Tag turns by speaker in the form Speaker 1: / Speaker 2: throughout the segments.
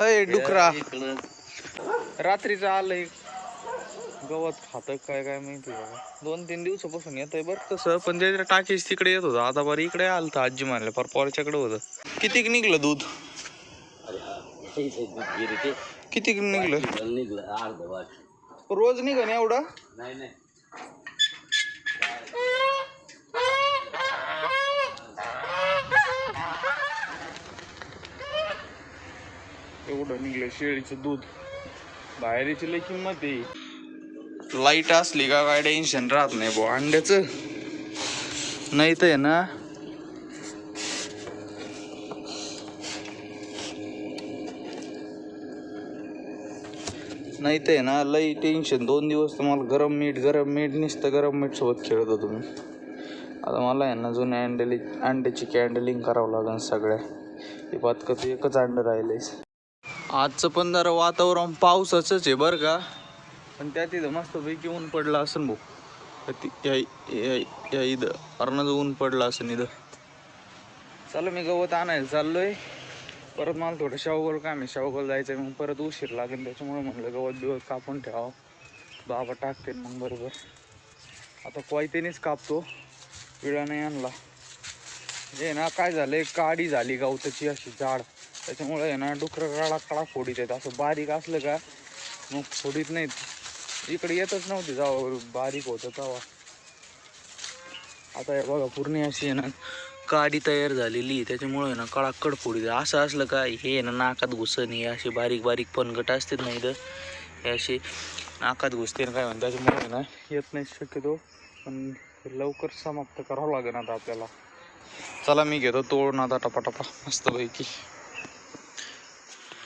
Speaker 1: अय डुकरा. रात्रीचं आलंय. गवत खात काय काय माहिती दोन तीन दिवसापासून येत आहे बरं तसं. पण ते टाकीच तिकडे येत होतं. आता बरं इकडे आलं तर आजी मारलं पर पोरच्याकडे होतं. कितीक निघलं दूध? कितीक निघलं?
Speaker 2: निघलं
Speaker 1: रोज निघन एवढं?
Speaker 2: नाही नाही
Speaker 1: एवढं निघलं शेळीचं दूध. बाहेरची लई किंमत आहे. लाइट असली का काय टेन्शन राहत नाही भाऊ अंड्याचं. नाही तर आहे ना नाही तर आहे ना लई टेन्शन दोन दिवस तुम्हाला गरम मीठ गरम मीठ नुसतं गरम मीठ सोबत खेळत होतो मी. आता मला आहे ना जुन्या अंडेली अंड्याची कॅन्डलिंग करावं लागेल सगळ्या. हे पातकं एकच अंड राहिलंय. आजचं पण जरा वातावरण पावसाचंच आहे बरं का. पण त्यात इथं मस्तपैकी ऊन पडलं असेल भाऊ. तर ती- या या- या इथं अर्नाचं ऊन पडलं असेल इथं. चला मी गवत आणायला चाललोय. परत मला थोडं शावगोल काम आहे. शावगोल जायचं आहे मग परत उशीर लागेल. त्याच्यामुळे म्हणलं गवत बिवत कापून ठेवावं. बाबा टाकते मग बरोबर. आता कोयतेनेच कापतो. विळा नाही आणला. हे ना काय झालं काडी झाली गवताची अशी जाड. त्याच्यामुळे आहे ना डुकरं काळा काळा फोडीत आहेत. असं बारीक असलं का मग फोडीत नाहीत. इकडे येतच नव्हती जावं बारीक होतं तवा. आता हे बघा पूर्ण अशी आहे ना काडी तयार झालेली आहे, त्याच्यामुळे आहे ना कडाकड फोडीत असं असलं का हे आहे ना नाकात घुसन हे असे बारीक बारीक पनगट असतात ना इथं. हे असे नाकात घुसते ना काय म्हणतात त्याच्यामुळे आहे ना येत नाही शक्यतो. पण लवकर समाप्त करावं लागेल आता आपल्याला. चला मी घेतो तोडून आता टपाटपा मस्तपैकी.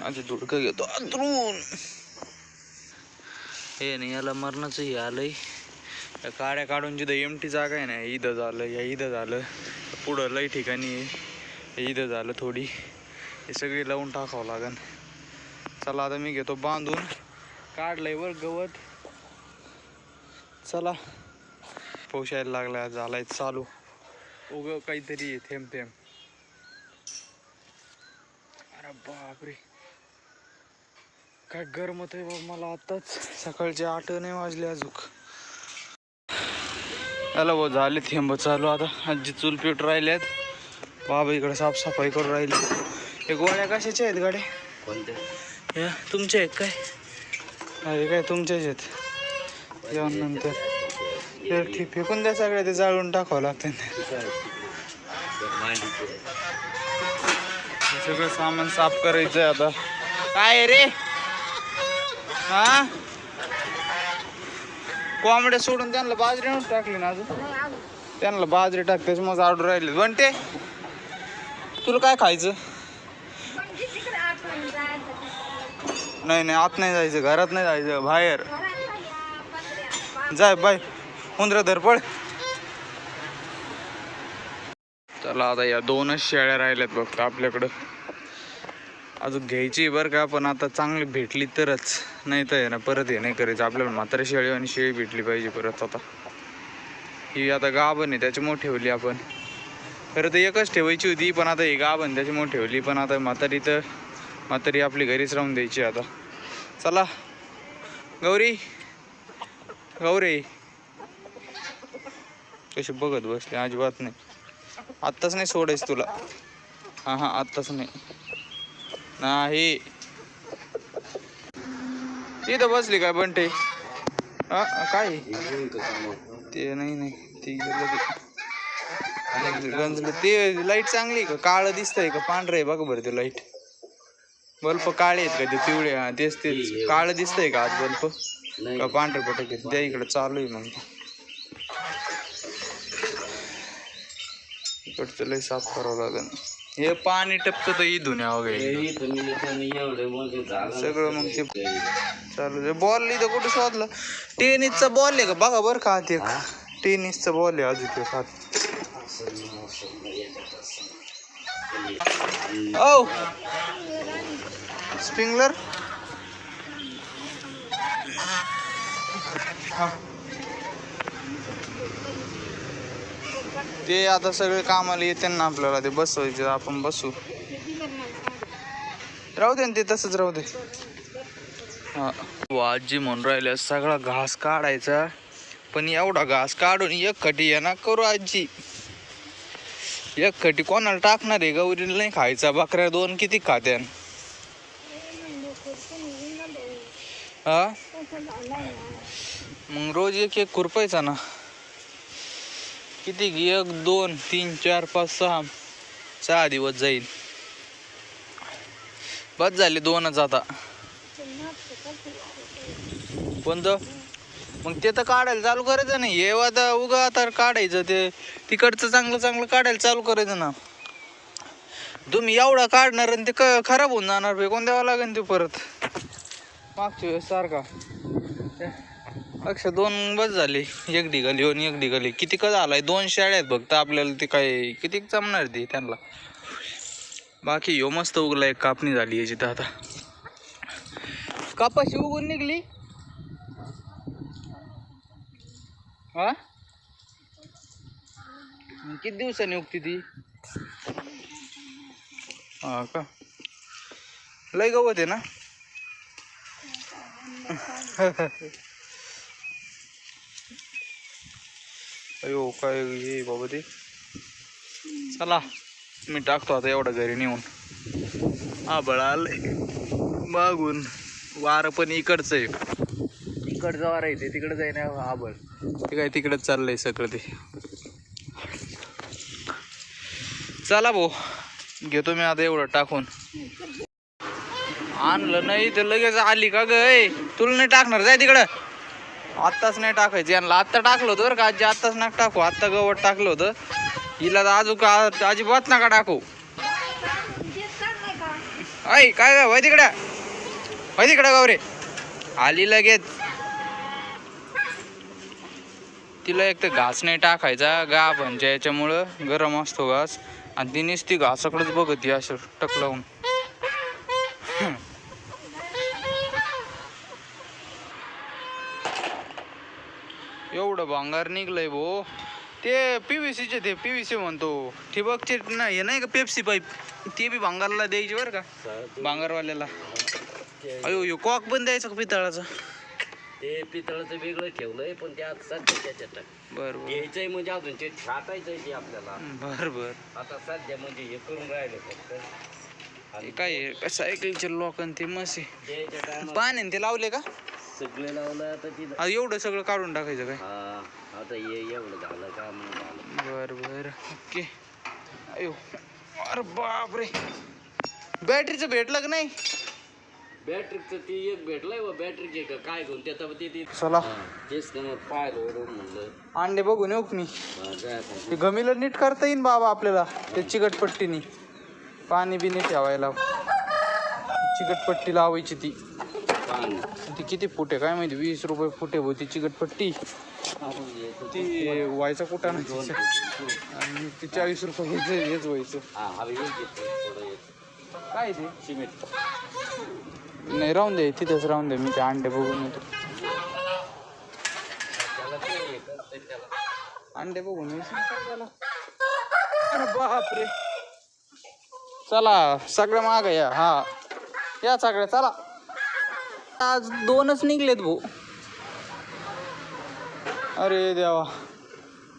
Speaker 1: आधी धुडकं घेतो. अंतरून हे नाही याला मरणाचं हे आलंय. या काड्या काढून जिथं एमटी जागा आहे ना इथं झालं या इथं झालं. पुढं लई ठिकाणी आहे. इथं झालं थोडी. हे सगळी लावून टाकावं लागन. चला आता मी घेतो बांधून. काढलंय वर गवत. चला. पोशायला लागला झालाय चालू. उग काहीतरी थेंब थेंब अरे बापरे. काय गरम होत आहे बाबा मला आताच. सकाळचे आठ नाही वाजले अजून. हॅलो भाऊ झाले थेंब चालू आता. आजी चूल पीठ राहिल्यात बाबा इकडे साफसफाई करून राहिली. हे गोळ्या कशाच्या आहेत गाड्या?
Speaker 2: कोणत्या?
Speaker 1: या तुमच्या आहेत काय? अरे काय तुमच्याच आहेत. येऊन नंतर. ठीक फेकून द्या सगळ्या ते जाळून टाकावं लागतं सगळं सामान साफ करायचं आहे आता. काय रे? हा? कोंबड्या सोडून त्यांना बाजरी नव्हती टाकली ना अजून? त्यांना बाजरी टाक त्याच्यामुळे ऑर्डर राहिले. बनते तुला काय खायचं? नाही नाही आत नाही जायचं घरात नाही जायचं बाहेर. जाय बाय. उंदर धर पळ. चला आता या दोनच शेळ्या राहिल्यात बघ आपल्याकडं. अजून घ्यायची बरं का पण आता चांगली भेटली तरच. नाही तर आहे ना परत हे नाही करायचं. आपल्याला म्हातारी शेळी आणि शेळी भेटली पाहिजे परत आता. ही आता गाभण आहे त्याच्यामुळे ठेवली आपण. खरं तर एकच ठेवायची होती पण आता ही गाभण त्याच्यामुळे ठेवली. पण आता म्हातारी तर म्हातारी आपली घरीच राहून द्यायची आता. चला. गौरी. गौरी. कशी बघत बसली अजिबात नाही. आत्ताच नाही सोडायचं तुला. हां हां आत्ताच नाही. नाही. इथं बसली काय बंटे? हा काय? ते नाही नाही. ते गेलं ते गंजलं. ते लाइट चांगली का? काळं दिसतंय का? पांढरं आहे. बघा बरं ते लाइट. बल्ब काळे आहेत का ते? पिवळे. हा तेच तेच. काळं दिसतंय का आज बल्ब? का पांढरे पटक त्या इकडे. चालू आहे मग. इकडचं लय साफ करावं लागेल. हे पाणी टपतं तर इथून वगैरे सगळं मग ते चालू बॉल इथं कुठे शोधला? टेनिसचा बॉल आहे का? बघा बरं का ते टेनिसचा बॉल आहे अजून ते खात औ स्प्रिंगलर ते आता सगळे कामाला येते ना आपल्याला ते बसवायचे आपण बसू. राहू दे ना ते तसंच राहू दे. हो, आजी म्हणून राहिल्या सगळा घास काढायचा. पण एवढा घास काढून एक खटी ये ना करू आजी. एक खटी कोणाला टाकणार आहे? गौरीला नाही खायचा बकऱ्या दोन किती खात्यान? हा? मग रोज एक एक खुरपायचा ना. किती एक दोन तीन चार पाच सहा. सहा दिवस जाईल. बस झाले दोनच आता. कोणतं मग ते तर काढायला चालू करायचं नाही. हे आता उगा आता काढायचं ते. तिकडचं चांगलं चांगलं काढायला चालू करायचं ना. तुम्ही एवढा काढणार आणि ते क खराब होऊन जाणार पे कोण द्यावं लागेल ते परत? मागच्या वेळेस सारखा. अक्षर दोन बस झाले. एक डिगाली येऊन एक डिगाली किती का झालाय? दोन शाळ्या आहेत फक्त आपल्याला ते काय किती जमणार ते त्यांना? बाकी ह्यो मस्त उगला एक कापणी झाली याची तर आता. कापाशी उगून निघली. हा? किती दिवसांनी उगती ती? हा का? लय गवत आहे ना? अयो काय हे बाबा ते? चला मी टाकतो आता एवढं घरी नेऊन. आबळ आलंय मागून वारं पण इकडचं आहे. इकडचं वारं आहे ते तिकडं जाई ना आबळ ते काय तिकडंच चाललंय सगळं ते. चला भाऊ घेतो मी आता एवढं टाकून. आणलं नाही तर लगेच आली का ग ए? तुला नाही टाकणार जाय तिकडं. आत्ताच नाही टाकायचं यांना आत्ता टाकलं होतं बरं का आजी आत्ताच नाही टाकू आत्ता गवत टाकलं होतं. हिला तर अजून का अजिबात नका टाकू. ऐ काय काय वय तिकडं. वय तिकडं गौरे. आली लगेच. तिला एक तर घास नाही टाकायचा गा म्हणजे याच्यामुळं गरम असतो घास. आणि तिनेच ती घासाकडेच बघत असं टक लावून. एवढं भांगार निघलंय भो. ते पीव्हीसीचे ते पीव्हीसी म्हणतो. ठिबकचे ना हे नाही का पेप्सी पाईप ते बी भांगारला द्यायची बरं का? भांगारवाल्याला. अयो यो कॉक पण द्यायचा का पितळाचा?
Speaker 2: ते पितळाचं वेगळं ठेवलंय पण ते आता सध्या त्याच्यात
Speaker 1: बर बर.
Speaker 2: घ्यायचंय म्हणजे अजून ते छाटायचंय ते आपल्याला.
Speaker 1: बर बर.
Speaker 2: आता सध्या म्हणजे हे करून राहिले फक्त.
Speaker 1: हे काय आहे? सायकलचे लोक आणि ते मसे
Speaker 2: टायमात
Speaker 1: पाण्याने ते लावले का?
Speaker 2: सगळे लावलं आता तिथं.
Speaker 1: आ, एवढं सगळं काढून टाकायचं काय?
Speaker 2: हा आता हे एवढं झालं का मग झालं.
Speaker 1: बर बर. ओके. अयो अरे बापरे. बॅटरीचं भेटलं का नाही?
Speaker 2: बॅटरीचं ती एक भेटलंय व बॅटरी घे का काय घेऊन त्याचा ते ती
Speaker 1: चला
Speaker 2: हा, तेच ना मग पाहिलं वरून म्हणलं
Speaker 1: अंडे बघून येऊ मी
Speaker 2: हा, काय.
Speaker 1: ते गमीला नीट करता येईन बाबा आपल्याला ते चिकटपट्टीनी पाणी बिनी ठेवायला चिकटपट्टी लावायची ती
Speaker 2: पाणी.
Speaker 1: ती किती फूट आहे काय माहिती वीस रुपये फूट आहे भाऊ ती चिकटपट्टी
Speaker 2: आपण.
Speaker 1: ती व्हायचा कुठं तिचं. आणि ती चाळीस रुपये घ्यायचं हेच व्हायचं
Speaker 2: हा हवे घेतो थोडं.
Speaker 1: काय ते
Speaker 2: सिमेंट
Speaker 1: नाही राहून दे तिथेच राहून दे मी ते अंडे बघून येतो.
Speaker 2: ते
Speaker 1: अंडे बघून अरे बापरे. चला सगळं माग या हा. या सगळ्या चला. आज दोनच निघलेत भाऊ. अरे देवा.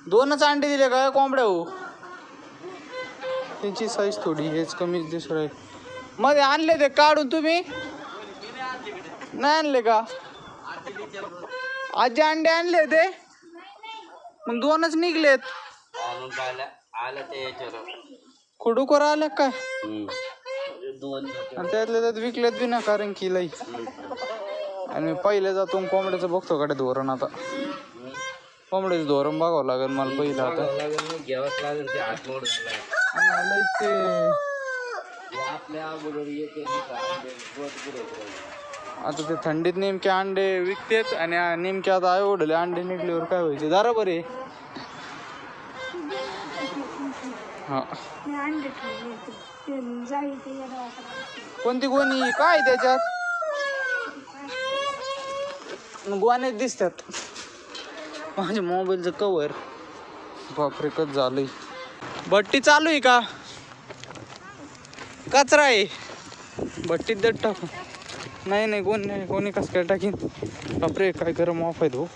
Speaker 1: दोनच अंडे दिले काय कोंबड्या भाऊ? त्यांची साईज थोडी हेच कमीच दिसू राहील. मध्ये आणले ते काढून तुम्ही? नाही आणले का? आजी अंडे आणले ते मग दोनच निघलेत.
Speaker 2: आणून
Speaker 1: खुडूकर आल्या काय? आणि त्यातल्या त्यात विकलेत बी ना कारण की लई. आणि मी पहिले जातो कोंबड्याचं बघतो कडे धोरण आता? कोंबड्याचं धोरण बघावं लागेल मला पहिलं आता.
Speaker 2: ते आपल्या
Speaker 1: आता ते थंडीत नेमके अंडे विकतेत आणि नेमके आता ओढले अंडे निघल्यावर काय व्हायचे? दारा बरे हा. कोणती गोणी? काय त्याच्यात? गोवाने दिसतात. माझ्या मोबाईलचं कवर बापरे कच झालंय? भट्टी चालू आहे का? कचरा आहे. भट्टीत देत टाकू. नाही नाही कोण नाही कोणी कसं काय टाकीन? बापरे काय गरम ऑफ आहे तो!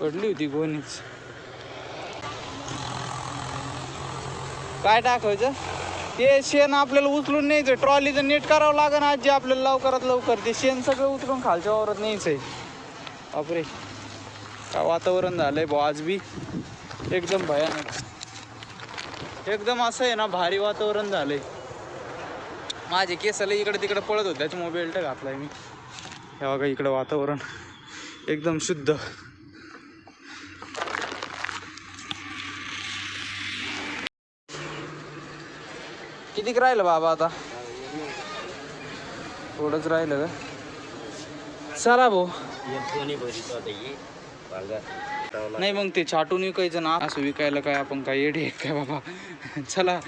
Speaker 1: पडली होती कोणीच काय टाकायचं? ते शेण आपल्याला उचलून न्यायचं ट्रॉलीचं नीट करावं लागेल आजी. आपल्याला लवकरात लवकर. ते शेण सगळं उचलून खालच्या वावरात न्यायचंय. बापरे. काय वातावरण झालंय भाऊ आज बी. एकदम भयानक. एकदम असं आहे ना भारी वातावरण झालंय. माझे केसाला इकडे तिकडे पळत होते त्याच्यामुळे बेल्ट घातलाय मी. हे बघा इकडं वातावरण एकदम शुद्ध. कितीक राहिलं बाबा आता? थोडंच राहिलं का? चला भाऊ. नाही मग ते छाटून विकायचं ना असं विकायला काय आपण काय येडे काय बाबा? चला.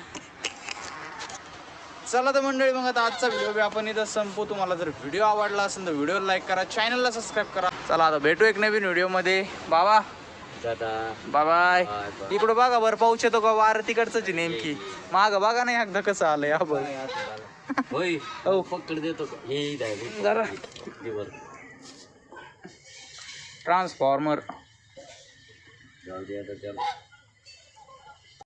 Speaker 1: चला तर मंडळी मग आता आजचा व्हिडिओ बी आपण इथं संपू तुम्हाला जर व्हिडिओ आवडला असेल तर व्हिडिओ लाईक करा चॅनलला सबस्क्राईब करा. चला आता भेटू एक नवीन व्हिडिओमध्ये बाबा.
Speaker 2: दादा.
Speaker 1: Bye
Speaker 2: bye bye.
Speaker 1: इकडं बघा बरं पाऊस येतो का? वार तिकडचंच आहे नेमकी. माग बघा नाही एकदा कसं आलंय. हा बघ.
Speaker 2: होय
Speaker 1: हो.
Speaker 2: पकड देतो का? हे इथं आहे बघ.
Speaker 1: जरा. ट्रान्सफॉर्मर
Speaker 2: जाऊ दे आता त्याला